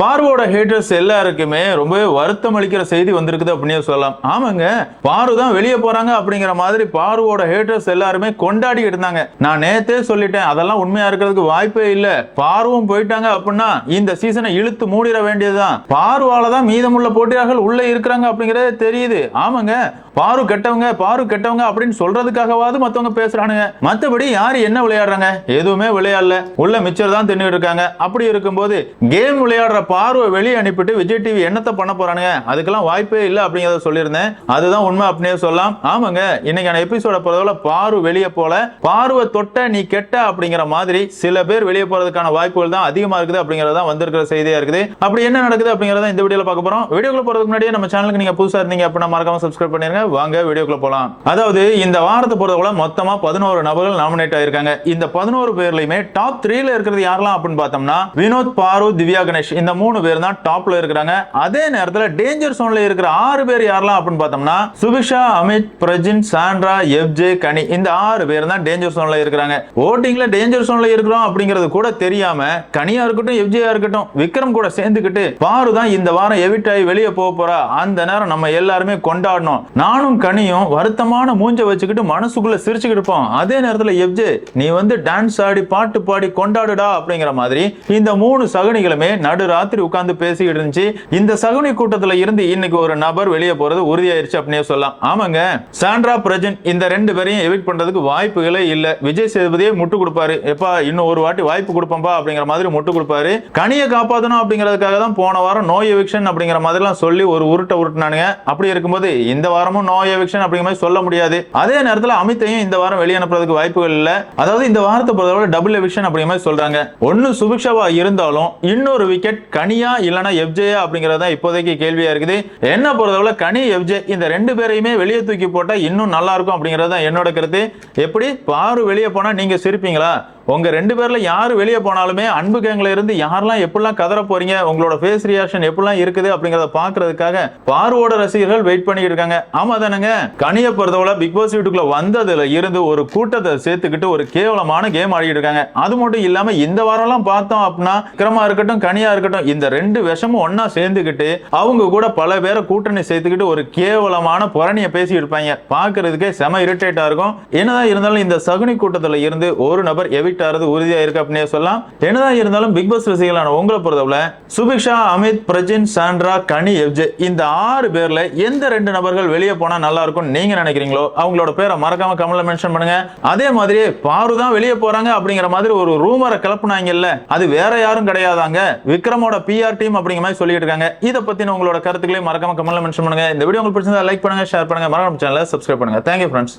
பார்வோட haters எல்லாருக்குமே ரொம்பவே வருத்தம் அளிக்கிற செய்தி வந்திருக்குது அப்படின்னு சொல்லலாம். ஆமாங்க பாரு தான் வெளியே போறாங்க அப்படிங்கிற மாதிரி பார்வோட ஹேட்டர்ஸ் எல்லாருமே கொண்டாடிக்கிட்டு இருந்தாங்க. நான் நேத்தே சொல்லிட்டேன் அதெல்லாம் உண்மையா இருக்கிறதுக்கு வாய்ப்பே இல்ல. பார்வும் போயிட்டாங்க அப்படின்னா இந்த சீசனை இழுத்து மூடிட வேண்டியதுதான். பார்வால தான் மீதமுள்ள போட்டியாளர்கள் உள்ள இருக்கிறாங்க அப்படிங்கறதே தெரியுது. ஆமாங்க பாரு கெட்டவங்க பாரு கெட்டவங்க அப்படின்னு சொல்றதுக்காகவாவது மத்தவங்க பேசுறானுங்க. மத்தபடி யாரு என்ன விளையாடுறாங்க? எதுவுமே விளையாடல. உள்ள மிச்சர் தான் தின்னுட்டு இருக்காங்க. அப்படி இருக்கும்போது கேம் விளையாடுற பார்வை வெளியே அனுப்பிட்டு விஜய் டிவி என்னத்தை பண்ண போறானுங்க? அதுக்கெல்லாம் வாய்ப்பே இல்லை அப்படிங்கிறத சொல்லியிருந்தேன். அதுதான் உண்மை அப்படின்னே சொல்லலாம். ஆமாங்க இன்னைக்கான எபிசோட பொறுத்தவரை பார்வை வெளியே போல. பார்வை தொட்ட நீ கெட்ட அப்படிங்கிற மாதிரி சில பேர் வெளியே போறதுக்கான வாய்ப்புகள் தான் அதிகமா இருக்குது அப்படிங்கறத வந்திருக்கிற செய்தியா இருக்குது. அப்படி என்ன நடக்குது அப்படிங்கறத இந்த வீடியோல பார்க்க போறோம். வீடியோக்குள்ள போறதுக்கு முன்னாடியே நம்ம சேனலுக்கு நீங்க புதுசா இருந்தீங்க அப்படின்னா மறக்காம சப்ஸ்கிரைப் பண்ணிருங்க. வாங்க வீடியோக்குள்ள போலாம். அதாவது இந்த வாரத்தை பொறுத்தவரை மொத்தமா பதினோரு நபர்கள் நாமினேட் ஆயிருக்காங்க. இந்த பதினோரு பேர்லயுமே டாப் த்ரீல இருக்கிறது யாரெல்லாம் அப்படின்னு பார்த்தோம்னா வினோத் பாரு திவ்யா கணேஷ். இந்த மூணு பேர் தான் டாப்ல இருக்கிறாங்க. அதே நேரத்தில் டேஞ்சர் சோன்ல இருக்கிற ஆறு பேர் யாரெல்லாம் அப்படின்னு பார்த்தோம்னா சுபிஷா அமித் பிரஜின் சாண்ட்ரா எஃப்ஜே கனி இந்த ஆறு பேர் தான் டேஞ்சர் சோன்ல இருக்கிறாங்க. ஓட்டிங்ல டேஞ்சர் சோன்ல இருக்கிறோம் அப்படிங்கிறது கூட தெரியாம கனியா இருக்கட்டும் எஃப்ஜேயா இருக்கட்டும் விக்ரம் கூட சேர்ந்துக்கிட்டு பாரு தான் இந்த வாரம் எவிட் ஆகி வெளியே போக போறா. அந்த நேரம் நம்ம எல்லாருமே கொண்டாடணும். நானும் கனியும் வருத்தமான மூஞ்ச வச்சுக்கிட்டு மனசுக்குள்ள சிரிச்சுக்கிட்டு இருப்போம். அதே நேரத்தில் எஃப்ஜே நீ வந்து டான்ஸ் ஆடி பாட்டு பாடி கொண்டாடுடா அப்படிங்கிற மாதிரி இந்த மூணு சகுனிகளுமே நடுராத் ராத்திரி உட்கார்ந்து பேசிக்கிட்டு இருந்துச்சு. இந்த சகுனி கூட்டத்துல இருந்து இன்னைக்கு ஒரு நபர் வெளியே போறது உறுதியாயிருச்சு அப்படின்னே சொல்லலாம். ஆமாங்க சாண்ட்ரா பிரஜன் இந்த ரெண்டு பேரையும் எவிட் பண்றதுக்கு வாய்ப்புகளே இல்ல. விஜய் சேதுபதியே முட்டு கொடுப்பாரு. எப்பா இன்னும் ஒரு வாட்டி வாய்ப்பு கொடுப்போம்பா அப்படிங்கிற மாதிரி முட்டு கொடுப்பாரு. கனியை காப்பாற்றணும் அப்படிங்கிறதுக்காக தான் போன வாரம் நோய் எவிக்ஷன் அப்படிங்கிற மாதிரிலாம் சொல்லி ஒரு உருட்டை உருட்டினானுங்க. அப்படி இருக்கும்போது இந்த வாரமும் நோய் எவிக்ஷன் அப்படிங்கிற மாதிரி சொல்ல முடியாது. அதே நேரத்தில் அமித்தையும் இந்த வாரம் வெளியே அனுப்புறதுக்கு வாய்ப்புகள் இல்ல. அதாவது இந்த வாரத்தை பொறுத்தவரை டபுள் எவிக்ஷன் அப்படிங்கிற மாதிரி சொல்றாங்க. ஒன்னு சுபிக்ஷவா இருந்தாலும் இன்னொரு விக்கெட் கனியா இல்லைனா எஃப்ஜேயா அப்படிங்கிறது தான் இப்போதைக்கு கேள்வியா இருக்குது. என்ன பொறுத்தவரை கனி எஃப்ஜே இந்த ரெண்டு பேரையுமே வெளியே தூக்கி போட்டால் இன்னும் நல்லா இருக்கும் அப்படிங்கிறது தான் என்னோட கருத்து. எப்படி? பாரு வெளியே போனால் நீங்கள் சிரிப்பீங்களா? உங்க ரெண்டு பேர்ல யாரு வெளியே போனாலுமே அன்பு கேங்ல இருந்து யாரெல்லாம் எப்படிலாம் கதற போறீங்க? உங்களோட ஃபேஸ் ரியாக்ஷன் எப்படிலாம் இருக்குது அப்படிங்கறத பாக்குறதுக்காக பார்வோட ரசிகர்கள் வெயிட் பண்ணிட்டு இருக்காங்க. ஆமா தானேங்க? கனியை பொறுத்தவரை பிக் பாஸ் வீட்டுக்குள்ள வந்ததுல இருந்து ஒரு கூட்டத்தை சேர்த்துக்கிட்டு ஒரு கேவலமான கேம் ஆடிட்டு இருக்காங்க. அது மட்டும் இல்லாம இந்த வாரம்லாம் பார்த்தோம் அப்படின்னா விக்ரமா இருக்கட்டும் கனியா இருக்கட்டும் இந்த ரெண்டு விஷமும் ஒன்னா சேர்ந்துக்கிட்டு அவங்க கூட பல பேரை கூட்டணி சேர்த்துக்கிட்டு ஒரு கேவலமான புறணியை பேசி இருப்பாங்க. பாக்குறதுக்கே செம இரிட்டேட்டா இருக்கும். என்னதான் இருந்தாலும் இந்த சகுனி கூட்டத்துல இருந்து ஒரு நபர் எவிட் ஆறது உறுதியா இருக்கு அப்படின்னே சொல்லலாம். என்னதான் இருந்தாலும் பிக் பாஸ் ரசிகளான உங்களை பொறுத்தவரை சுபிக்ஷா அமித் பிரஜின் சாண்ட்ரா கனி எஃப்ஜே இந்த ஆறு பேர்ல எந்த ரெண்டு நபர்கள் வெளியே போனா நல்லா இருக்கும் நீங்க நினைக்கிறீங்களோ அவங்களோட பேரை மறக்காம கமெண்ட்ல மென்ஷன் பண்ணுங்க. அதே மாதிரி பாரு தான் வெளியே போறாங்க அப்படிங்கிற மாதிரி ஒரு ரூமரை கிளப்புனாங்கல்ல அது வேற யாரும் கிடையாதாங்க. விக்ரமோட பிஆர் டீம் அப்படிங்கிற மாதிரி சொல்லிட்டு இருக்காங்க. இதை பத்தின உங்களோட கருத்துக்களையும் மறக்காம கமெண்ட்ல மென்ஷன் பண்ணுங்க. இந்த வீடியோ உங்களுக்கு பிடிச்சிருந்தா லைக் பண்ணுங்க ஷேர் பண்ணுங்க. மறக்காம சேனலை சப்ஸ்கிரைப் பண்ணுங்க. Thank you friends